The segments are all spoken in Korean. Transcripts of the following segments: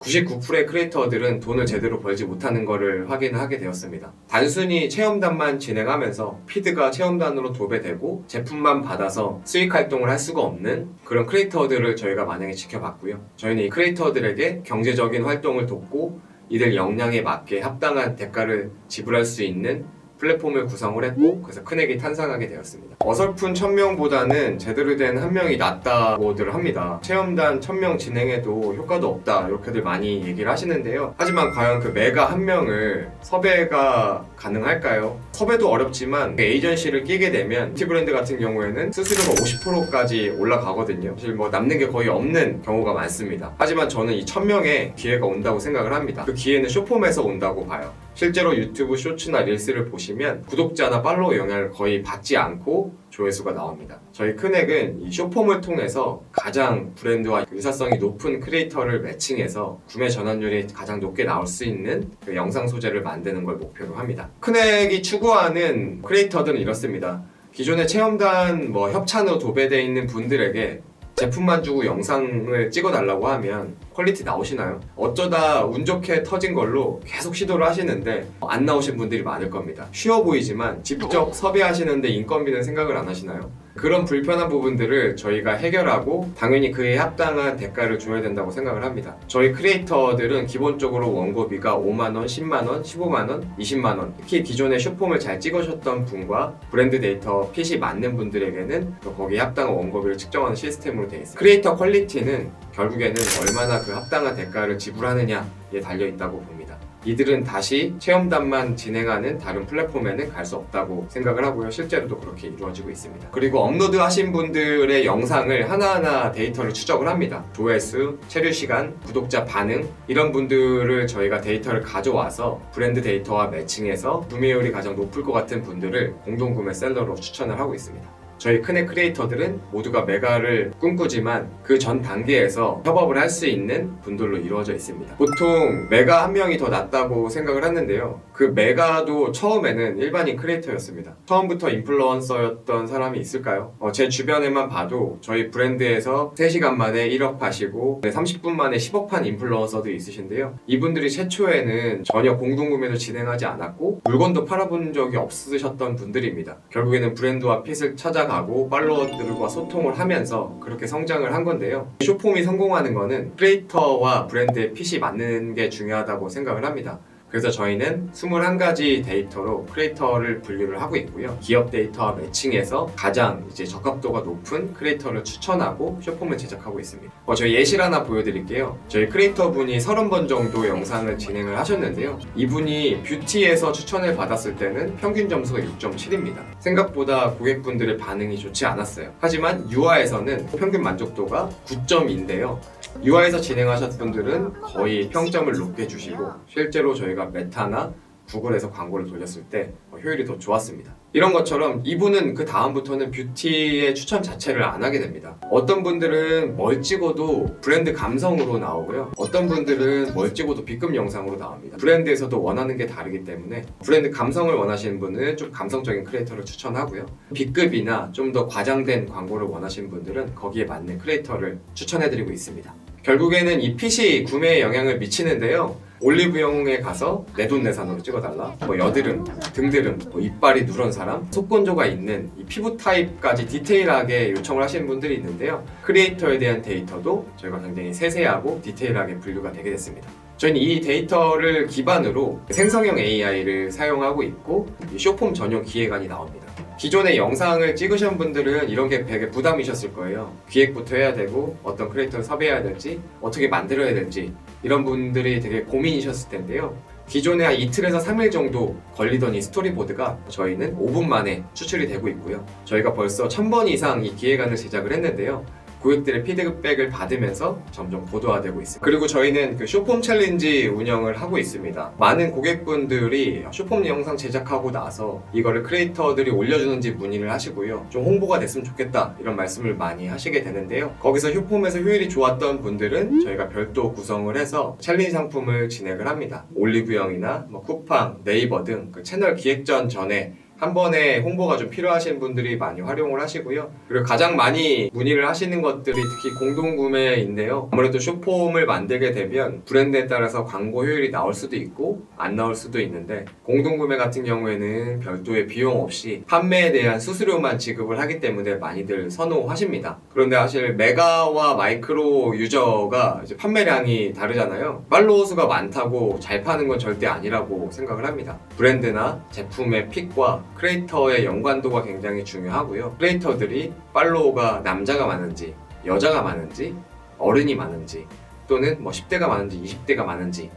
99%의 크리에이터들은 돈을 제대로 벌지 못하는 것을 확인하게 되었습니다. 단순히 체험단만 진행하면서 피드가 체험단으로 도배되고 제품만 받아서 수익 활동을 할 수가 없는 그런 크리에이터들을 저희가 만약에 지켜봤고요. 저희는 이 크리에이터들에게 경제적인 활동을 돕고 이들 역량에 맞게 합당한 대가를 지불할 수 있는 플랫폼을 구성을 했고 그래서 큰액이 탄생하게 되었습니다. 어설픈 1000명보다는 제대로 된 한 명이 낫다고들 합니다. 체험단 1000명 진행해도 효과도 없다 이렇게들 많이 얘기를 하시는데요. 하지만 과연 그 메가 한 명을 섭외가 가능할까요? 섭외도 어렵지만 그 에이전시를 끼게 되면 티 브랜드 같은 경우에는 수수료가 50%까지 올라가거든요. 사실 뭐 남는 게 거의 없는 경우가 많습니다. 하지만 저는 이 1000명의 기회가 온다고 생각을 합니다. 그 기회는 쇼폼에서 온다고 봐요. 실제로 유튜브 쇼츠나 릴스를 보시면 구독자나 팔로워 영향을 거의 받지 않고 조회수가 나옵니다. 저희 큰액은 이 쇼폼을 통해서 가장 브랜드와 유사성이 높은 크리에이터를 매칭해서 구매 전환율이 가장 높게 나올 수 있는 그 영상 소재를 만드는 걸 목표로 합니다. 큰액이 추구하는 크리에이터들은 이렇습니다. 기존의 체험단 뭐 협찬으로 도배되어 있는 분들에게 제품만 주고 영상을 찍어달라고 하면 퀄리티 나오시나요? 어쩌다 운 좋게 터진 걸로 계속 시도를 하시는데 안 나오신 분들이 많을 겁니다. 쉬워 보이지만 직접 섭외하시는데 인건비는 생각을 안 하시나요? 그런 불편한 부분들을 저희가 해결하고 당연히 그에 합당한 대가를 줘야 된다고 생각을 합니다. 저희 크리에이터들은 기본적으로 원고비가 5만원, 10만원, 15만원, 20만원 특히 기존에 쇼폼을 잘 찍으셨던 분과 브랜드 데이터 핏이 맞는 분들에게는 또 거기에 합당한 원고비를 측정하는 시스템으로 되어 있습니다. 크리에이터 퀄리티는 결국에는 얼마나 그 합당한 대가를 지불하느냐에 달려 있다고 봅니다. 이들은 다시 체험단만 진행하는 다른 플랫폼에는 갈 수 없다고 생각을 하고요. 실제로도 그렇게 이루어지고 있습니다. 그리고 업로드 하신 분들의 영상을 하나하나 데이터를 추적을 합니다. 조회수, 체류 시간, 구독자 반응 이런 분들을 저희가 데이터를 가져와서 브랜드 데이터와 매칭해서 구매율이 가장 높을 것 같은 분들을 공동구매 셀러로 추천을 하고 있습니다. 저희 큰애 크리에이터들은 모두가 메가를 꿈꾸지만 그 전 단계에서 협업을 할 수 있는 분들로 이루어져 있습니다. 보통 메가 한 명이 더 낫다고 생각을 했는데요. 그 메가도 처음에는 일반인 크리에이터였습니다. 처음부터 인플루언서였던 사람이 있을까요? 어, 제 주변에만 봐도 저희 브랜드에서 3시간 만에 1억 파시고 30분 만에 10억 판 인플루언서도 있으신데요. 이분들이 최초에는 전혀 공동구매도 진행하지 않았고 물건도 팔아본 적이 없으셨던 분들입니다. 결국에는 브랜드와 핏을 찾아 가고 팔로워들과 소통을 하면서 그렇게 성장을 한 건데요. 쇼폼이 성공하는 거는 크리에이터와 브랜드의 핏이 맞는 게 중요하다고 생각을 합니다. 그래서 저희는 21가지 데이터로 크리에이터를 분류를 하고 있고요. 기업 데이터와 매칭해서 가장 이제 적합도가 높은 크리에이터를 추천하고 쇼폼을 제작하고 있습니다. 어, 저희 예시를 하나 보여드릴게요. 저희 크리에이터 분이 30번 정도 영상을 진행을 하셨는데요. 이분이 뷰티에서 추천을 받았을 때는 평균 점수가 6.7입니다. 생각보다 고객분들의 반응이 좋지 않았어요. 하지만 유아에서는 평균 만족도가 9점인데요. 유아에서 진행하셨던 분들은 거의 평점을 높게 주시고 실제로 저희가 메타나 구글에서 광고를 돌렸을 때 어, 효율이 더 좋았습니다. 이런 것처럼 이분은 그 다음부터는 뷰티의 추천 자체를 안 하게 됩니다. 어떤 분들은 뭘 찍어도 브랜드 감성으로 나오고요. 어떤 분들은 뭘 찍어도 B급 영상으로 나옵니다. 브랜드에서도 원하는 게 다르기 때문에 브랜드 감성을 원하시는 분은 좀 감성적인 크리에이터를 추천하고요. B급이나 좀 더 과장된 광고를 원하시는 분들은 거기에 맞는 크리에이터를 추천해드리고 있습니다. 결국에는 이 핏이 구매에 영향을 미치는데요. 올리브영에 가서 내돈내산으로 찍어달라. 뭐 여드름, 등드름, 뭐 이빨이 누런 사람, 속건조가 있는 이 피부 타입까지 디테일하게 요청을 하시는 분들이 있는데요. 크리에이터에 대한 데이터도 저희가 굉장히 세세하고 디테일하게 분류가 되게 됐습니다. 저희는 이 데이터를 기반으로 생성형 AI를 사용하고 있고 이 쇼폼 전용 기획안이 나옵니다. 기존에 영상을 찍으신 분들은 이런 게 되게 부담이셨을 거예요. 기획부터 해야 되고 어떤 크리에이터를 섭외해야 될지 어떻게 만들어야 될지 이런 분들이 되게 고민이셨을 텐데요. 기존에 한 이틀에서 3일 정도 걸리던 이 스토리보드가 저희는 5분 만에 추출이 되고 있고요. 저희가 벌써 1000번 이상 이 기획안을 제작을 했는데요. 고객들의 피드백을 받으면서 점점 고도화되고 있습니다. 그리고 저희는 그 쇼폼 챌린지 운영을 하고 있습니다. 많은 고객분들이 쇼폼 영상 제작하고 나서 이거를 크리에이터들이 올려주는지 문의를 하시고요. 좀 홍보가 됐으면 좋겠다 이런 말씀을 많이 하시게 되는데요. 거기서 쇼폼에서 효율이 좋았던 분들은 저희가 별도 구성을 해서 챌린지 상품을 진행을 합니다. 올리브영이나 뭐 쿠팡, 네이버 등 그 채널 기획전 전에 한 번에 홍보가 좀 필요하신 분들이 많이 활용을 하시고요. 그리고 가장 많이 문의를 하시는 것들이 특히 공동구매인데요. 아무래도 쇼폼을 만들게 되면 브랜드에 따라서 광고 효율이 나올 수도 있고 안 나올 수도 있는데 공동구매 같은 경우에는 별도의 비용 없이 판매에 대한 수수료만 지급을 하기 때문에 많이들 선호하십니다. 그런데 사실 메가와 마이크로 유저가 이제 판매량이 다르잖아요. 팔로워 수가 많다고 잘 파는 건 절대 아니라고 생각을 합니다. 브랜드나 제품의 픽과 크리에이터의 연관도가 굉장히 중요하고요. 크리에이터들이 팔로워가 남자가 많은지 여자가 많은지 어른이 많은지 또는 뭐 10대가 많은지 20대가 많은지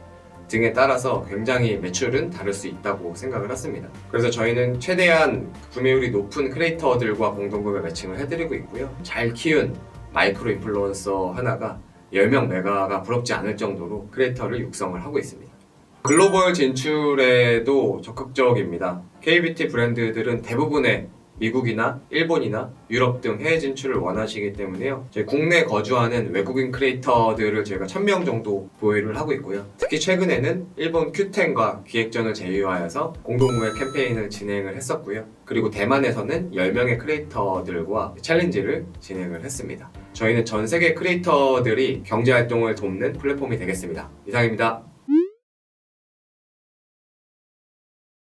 등에 따라서 굉장히 매출은 다를 수 있다고 생각을 했습니다. 그래서 저희는 최대한 구매율이 높은 크리에이터들과 공동구매 매칭을 해드리고 있고요. 잘 키운 마이크로 인플루언서 하나가 10명 메가가 부럽지 않을 정도로 크리에이터를 육성을 하고 있습니다. 글로벌 진출에도 적극적입니다. KBT 브랜드들은 대부분의 미국이나 일본이나 유럽 등 해외 진출을 원하시기 때문에요. 저희 국내 거주하는 외국인 크리에이터들을 저희가 1000명 정도 보유를 하고 있고요. 특히 최근에는 일본 큐텐과 기획전을 제휴하여서 공동구매 캠페인을 진행을 했었고요. 그리고 대만에서는 10명의 크리에이터들과 챌린지를 진행을 했습니다. 저희는 전 세계 크리에이터들이 경제 활동을 돕는 플랫폼이 되겠습니다. 이상입니다.